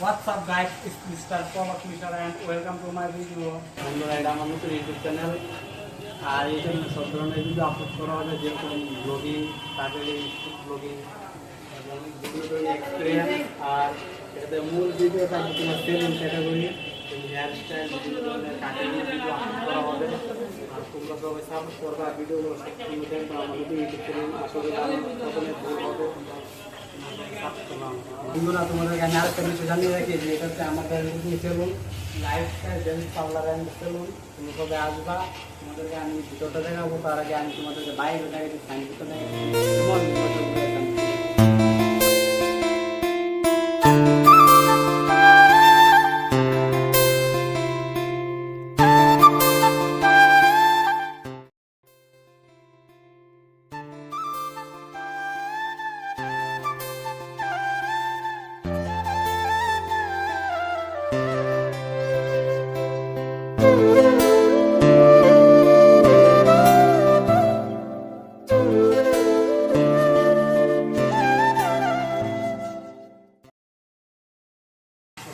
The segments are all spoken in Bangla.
What's up guys, it's Mr. Pawak Mishra and welcome to my video. বন্ধুরা এটা আমার নতুন ইউটিউব চ্যানেল আর জন্য সব ধরনের ভিডিও আপলোড করা হবে যেরকম ব্লগিং তারপরে ব্লগিং এক্সপিরিয়েন্স আর এটাতে মূল ভিডিও থাকবে তোমার সেলিং ক্যাটাগরি হেয়ার বিভিন্ন ধরনের কাটিং ভিডিও করা হবে। আর তোমরা সবাই সাপোর্ট করবা ভিডিওগুলো আমার নতুন ইউটিউব চ্যানেল আসলে প্রথমে হবে। বন্ধুরা তোমাদেরকে আমি আরেকটা বিষয় জানিয়ে রাখি, যে এটা হচ্ছে আমাদের salon lifestyle gents parlour and salon তুমি কবে আসবা, তোমাদেরকে আমি ভিতরটা দেখাবো, তার আগে আমি তোমাদেরকে বাইরে দেখাই সাইন করতে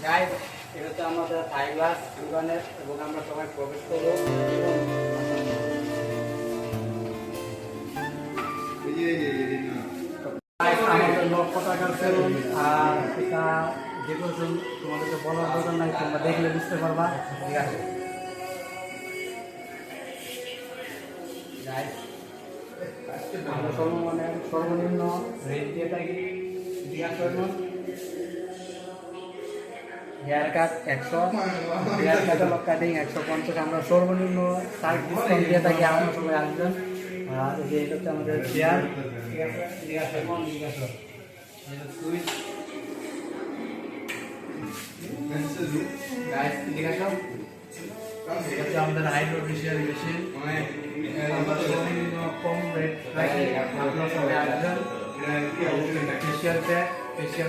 এটা হচ্ছে আমাদের হাই গ্লাস দোকানের এবং আমরা সবাই প্রবেশ করব। আমাদের লক্ষ টাকার সেলুন আর এটা ডেকোরেশন তোমাদেরকে বলার দরকার নাই, তোমরা দেখলে বুঝতে পারবা। ঠিক আছে। আমরা সর্বমানে সর্বনিম্ন রেট দিয়ে থাকি জিজ্ঞাসা হেয়ার কাট একশো, হেয়ার ক্যাটালগ কাটিং একশো পঞ্চাশ। আমরা সর্বনিম্ন সাইড ডিসকাউন্ট দিয়ে থাকি আমার সময় আসবেন আর যে এটা হচ্ছে আমাদের চেয়ার আমাদের মেশিন কম রেট সবাই আসবেন ফেশিয়াল প্যাক মেশিন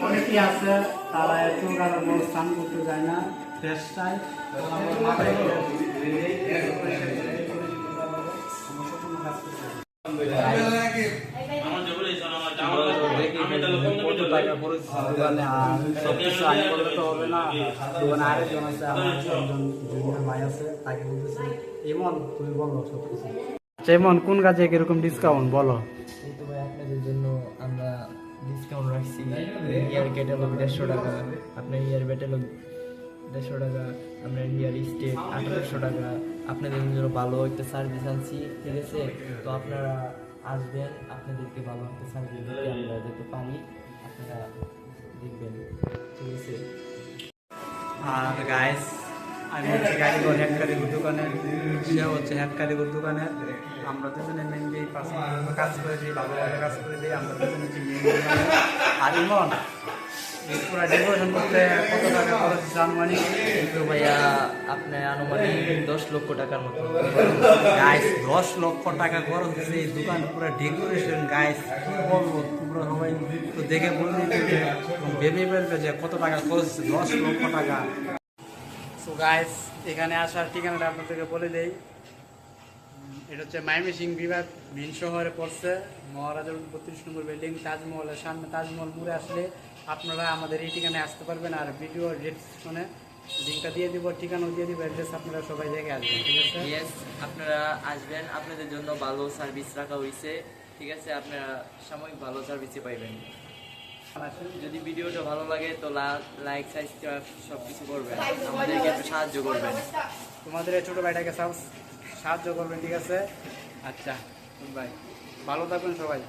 অনেকেই আছে তারা এত পর স্নান করতে যায় না ফ্রেশ আমরা মাথায় করে সম্পূর্ণ কাজ করতে হয়। কত টাকা পড়েছে দোকানে আর সবকিছু আইন করলে তো হবে না। দোকানে আরেকজন আছে আমার একজন জুনিয়র ভাই আছে তাকে বলতেছি ইমন তুমি বলো সবকিছু। ইমন কোন কাজে কীরকম ডিসকাউন্ট বলো। এই তো ভাই আপনাদের জন্য আমরা ডিসকাউন্ট রাখছি। ইয়ার ক্যাটালগ দেড়শো টাকা আপনার ইয়ার দেড়শো টাকা আপনার ইয়ার স্টেট আঠারোশো টাকা। আপনাদের জন্য ভালো একটা সার্ভিস আনছি ঠিক আছে? তো আপনারা আসবেন আপনাদেরকে ভালো একটা সার্ভিস দিতে আমরা যাতে পারি আপনারা দেখবেন। ঠিক আছে? আর গাইস আমি হচ্ছে কারিগর হেড কারিগর দোকানের, সে হচ্ছে হেড কারিগর দোকানের। আমরা দুজনে মেনলি কাজ করে দিই বাবা কাজ করে দিই, আমরা দুজনে হচ্ছে আর ইমন পুরো ডেকোরেশন করতে কত টাকা খরচ হচ্ছে আনুমানিক কিন্তু ভাইয়া আপনার আনুমানিক দশ লক্ষ টাকার মতো। গাইস দশ লক্ষ টাকা খরচ হচ্ছে এই দোকান পুরো ডেকোরেশন গাইস কি বলব তোমরা সবাই তো দেখে বলবি ভেবে ফেলবে যে কত টাকা খরচ হচ্ছে দশ লক্ষ টাকা। সো গাইস এখানে আসার ঠিকানাটা আপনাদেরকে বলে দেই। এটা হচ্ছে মাইমেসিং বিভাগ মেন শহরে পড়ছে। মহারাজার বত্রিশ নম্বর বিল্ডিং তাজমহলের সামনে তাজমহল মোড়ে আসলে আপনারা আমাদের এই ঠিকানায় আসতে পারবেন আর ভিডিও ডিসক্রিপশনে লিঙ্কটা দিয়ে দিব ঠিকানাও দিয়ে দিব অ্যাড্রেস আপনারা সবাই দেখে আসবেন ঠিক আছে? ইয়েস আপনারা আসবেন আপনাদের জন্য ভালো সার্ভিস রাখা হয়েছে ঠিক আছে? আপনারা সাময়িক ভালো সার্ভিসই পাইবেন। যদি ভিডিওটা ভালো লাগে তো লাইক সাবস্ক্রাইব সব কিছু করবেন। আমাদেরকে একটু সাহায্য করবেন। তোমাদের এই ছোটো ভাইটাকে সাহায্য করবেন ঠিক আছে? আচ্ছা বাই। ভালো থাকবেন সবাই।